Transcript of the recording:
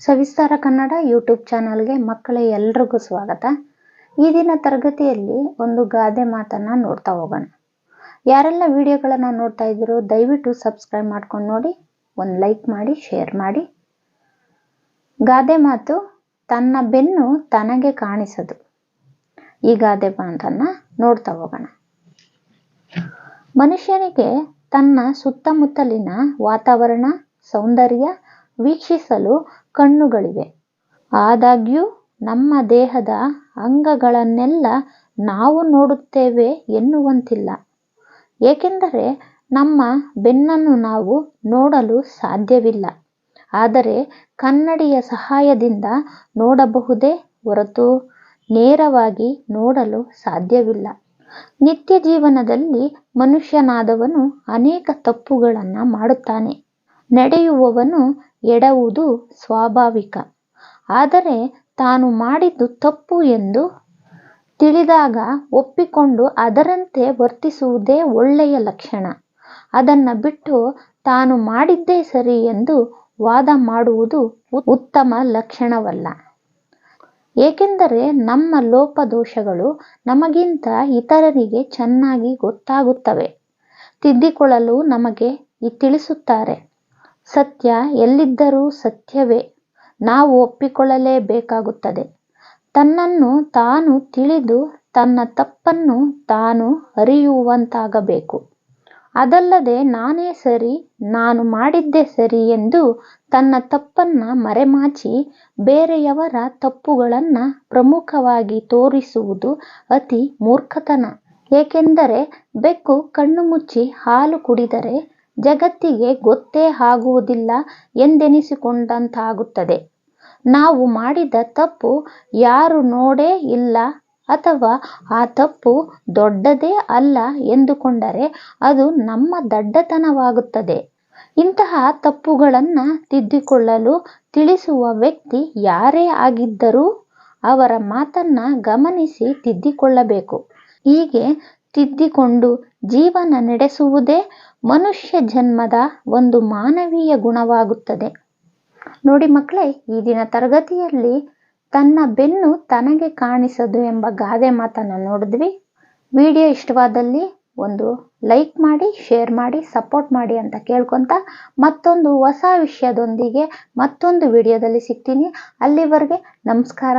ಸವಿಸ್ತಾರ Kannada YouTube ಚಾನಲ್ಗೆ ಮಕ್ಕಳ ಎಲ್ರಿಗೂ ಸ್ವಾಗತ. ಈ ದಿನ ತರಗತಿಯಲ್ಲಿ ಒಂದು ಗಾದೆ ಮಾತನ್ನು ನೋಡ್ತಾ ಹೋಗೋಣ. ಯಾರೆಲ್ಲ ವಿಡಿಯೋಗಳನ್ನು ನೋಡ್ತಾ ಇದ್ದೀರೋ ದಯವಿಟ್ಟು ಸಬ್ಸ್ಕ್ರೈಬ್ ಮಾಡ್ಕೊಂಡು ನೋಡಿ, ಒಂದು ಲೈಕ್ ಮಾಡಿ, ಶೇರ್ ಮಾಡಿ. ಗಾದೆ ಮಾತು, ತನ್ನ ಬೆನ್ನು ತನಗೆ ಕಾಣಿಸದು. ಈ ಗಾದೆ ಮಾತನ್ನು ನೋಡ್ತಾ ಹೋಗೋಣ. ಮನುಷ್ಯನಿಗೆ ತನ್ನ ಸುತ್ತಮುತ್ತಲಿನ ವಾತಾವರಣ, ಸೌಂದರ್ಯ ವೀಕ್ಷಿಸಲು ಕಣ್ಣುಗಳಿವೆ. ಆದಾಗ್ಯೂ, ನಮ್ಮ ದೇಹದ ಅಂಗಗಳನ್ನೆಲ್ಲ ನಾವು ನೋಡುತ್ತೇವೆ ಎನ್ನುವಂತಿಲ್ಲ. ಏಕೆಂದರೆ, ನಮ್ಮ ಬೆನ್ನನ್ನು ನಾವು ನೋಡಲು ಸಾಧ್ಯವಿಲ್ಲ. ಆದರೆ, ಕನ್ನಡಿಯ ಸಹಾಯದಿಂದ ನೋಡಬಹುದೇ ಹೊರತು ನೇರವಾಗಿ ನೋಡಲು ಸಾಧ್ಯವಿಲ್ಲ. ನಿತ್ಯ ಜೀವನದಲ್ಲಿ ಮನುಷ್ಯನಾದವನು ಅನೇಕ ತಪ್ಪುಗಳನ್ನು ಮಾಡುತ್ತಾನೆ. ನಡೆಯುವವನು ಎಡವುದು ಸ್ವಾಭಾವಿಕ. ಆದರೆ ತಾನು ಮಾಡಿದ್ದು ತಪ್ಪು ಎಂದು ತಿಳಿದಾಗ ಒಪ್ಪಿಕೊಂಡು ಅದರಂತೆ ವರ್ತಿಸುವುದೇ ಒಳ್ಳೆಯ ಲಕ್ಷಣ. ಅದನ್ನು ಬಿಟ್ಟು ತಾನು ಮಾಡಿದ್ದೇ ಸರಿ ಎಂದು ವಾದ ಮಾಡುವುದು ಉತ್ತಮ ಲಕ್ಷಣವಲ್ಲ. ಏಕೆಂದರೆ ನಮ್ಮ ಲೋಪದೋಷಗಳು ನಮಗಿಂತ ಇತರರಿಗೆ ಚೆನ್ನಾಗಿ ಗೊತ್ತಾಗುತ್ತವೆ. ತಿದ್ದಿಕೊಳ್ಳಲು ನಮಗೆ ತಿಳಿಸುತ್ತಾರೆ. ಸತ್ಯ ಎಲ್ಲಿದ್ದರೂ ಸತ್ಯವೇ. ನಾವು ಒಪ್ಪಿಕೊಳ್ಳಲೇಬೇಕಾಗುತ್ತದೆ. ತನ್ನನ್ನು ತಾನು ತಿಳಿದು ತನ್ನ ತಪ್ಪನ್ನು ತಾನು ಅರಿಯುವಂತಾಗಬೇಕು. ಅದಲ್ಲದೆ ನಾನೇ ಸರಿ, ನಾನು ಮಾಡಿದ್ದೆ ಸರಿ ಎಂದು ತನ್ನ ತಪ್ಪನ್ನು ಮರೆಮಾಚಿ ಬೇರೆಯವರ ತಪ್ಪುಗಳನ್ನು ಪ್ರಮುಖವಾಗಿ ತೋರಿಸುವುದು ಅತಿ ಮೂರ್ಖತನ. ಏಕೆಂದರೆ ಬೆಕ್ಕು ಕಣ್ಣು ಮುಚ್ಚಿ ಹಾಲು ಕುಡಿದರೆ ಜಗತ್ತಿಗೆ ಗೊತ್ತೇ ಆಗುವುದಿಲ್ಲ ಎಂದೆನಿಸಿಕೊಂಡಂತಾಗುತ್ತದೆ. ನಾವು ಮಾಡಿದ ತಪ್ಪು ಯಾರು ನೋಡೇ ಇಲ್ಲ ಅಥವಾ ಆ ತಪ್ಪು ದೊಡ್ಡದೇ ಅಲ್ಲ ಎಂದುಕೊಂಡರೆ ಅದು ನಮ್ಮ ದಡ್ಡತನವಾಗುತ್ತದೆ. ಇಂತಹ ತಪ್ಪುಗಳನ್ನು ತಿದ್ದಿಕೊಳ್ಳಲು ತಿಳಿಸುವ ವ್ಯಕ್ತಿ ಯಾರೇ ಆಗಿದ್ದರೂ ಅವರ ಮಾತನ್ನ ಗಮನಿಸಿ ತಿದ್ದಿಕೊಳ್ಳಬೇಕು. ಹೀಗೆ ತಿದ್ದಿಕೊಂಡು ಜೀವನ ನಡೆಸುವುದೇ ಮನುಷ್ಯ ಜನ್ಮದ ಒಂದು ಮಾನವೀಯ ಗುಣವಾಗುತ್ತದೆ. ನೋಡಿ ಮಕ್ಕಳೇ, ಈ ದಿನ ತರಗತಿಯಲ್ಲಿ ತನ್ನ ಬೆನ್ನು ತನಗೆ ಕಾಣಿಸದು ಎಂಬ ಗಾದೆ ಮಾತನ್ನು ನೋಡಿದ್ವಿ. ವಿಡಿಯೋ ಇಷ್ಟವಾದಲ್ಲಿ ಒಂದು ಲೈಕ್ ಮಾಡಿ, ಶೇರ್ ಮಾಡಿ, ಸಪೋರ್ಟ್ ಮಾಡಿ ಅಂತ ಕೇಳ್ಕೊತ ಮತ್ತೊಂದು ಹೊಸ ವಿಷಯದೊಂದಿಗೆ ಮತ್ತೊಂದು ವಿಡಿಯೋದಲ್ಲಿ ಸಿಗ್ತೀನಿ. ಅಲ್ಲಿವರೆಗೆ ನಮಸ್ಕಾರ.